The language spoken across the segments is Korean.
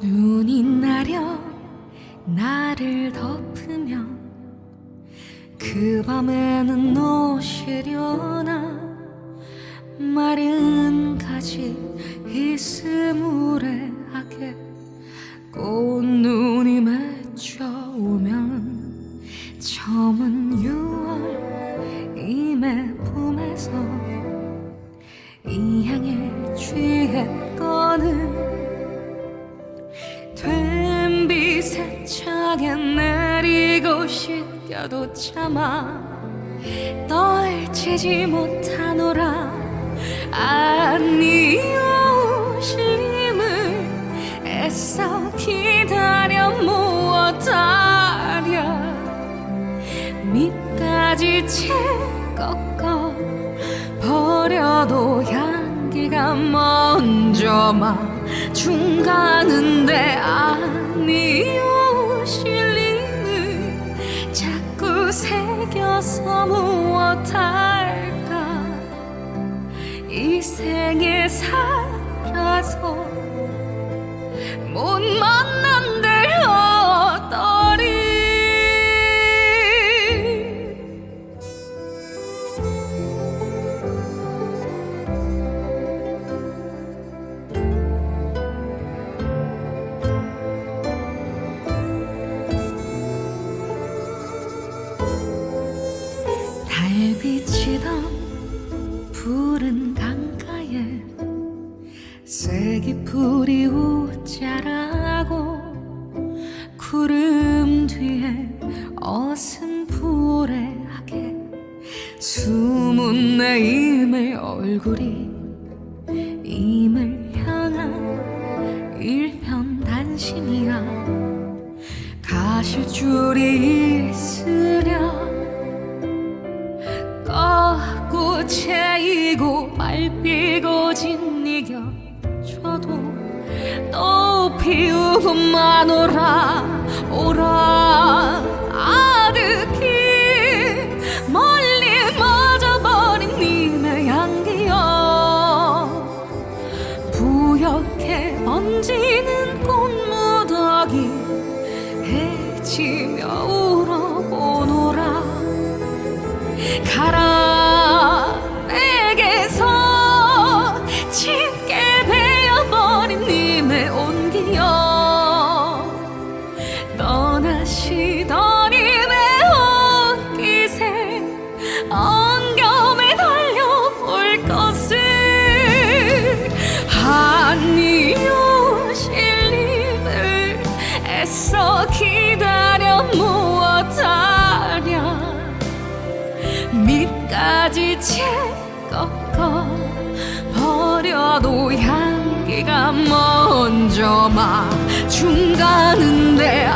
눈이 나려 나를 덮으면 그 밤에는 오시려나? 마른 가지 이스무레하게 꽃눈이 맺혀오면 처음은 6월 임의 봄에서 이 향에 취했거늘 된 빛에 차게 내리고 싶겨도 참아. 떨치지 못하노라. 아니 오실림을 애써 기다려 무엇하랴. 밑까지 채꺾 어 버려도 향기가 먼저 마중 가는데 아니 오실림을 자꾸 새겨서 무엇할까? 이 생에 살아서 못만 달비치던 푸른 강가에 새기풀이 웃자라고 구름 뒤에 어슴푸레하게 숨은 내 임의 얼굴이 임을 향한 일편단심이야 가실 줄이 있으랴 꽃이고 말피고 진이겨. 저도 또 피우고 마노라. 오라 아득히 멀리 멎어버린 님의 향기여. 부옇게 번지는 꽃무더기 해치며 울어보노라. 가라 님의 옷깃에 엉겸에 달려볼 것을 한이 오실님을 애써 기다려 무엇하랴? 밑까지 채 꺾어 버려도 향기가 먼저 마중가는데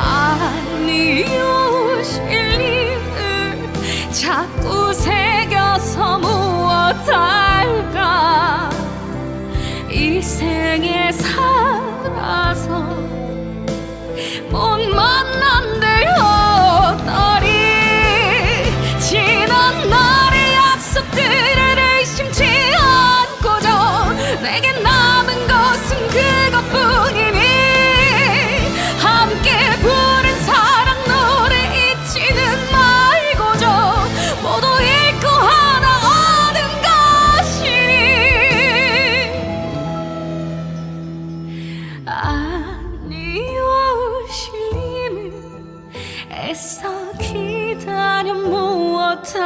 애써 기다려 무엇하랴.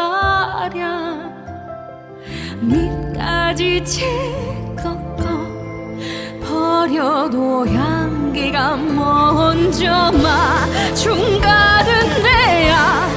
밑까지 채 꺾어 버려도 향기가 먼저 마 중가는 데야 네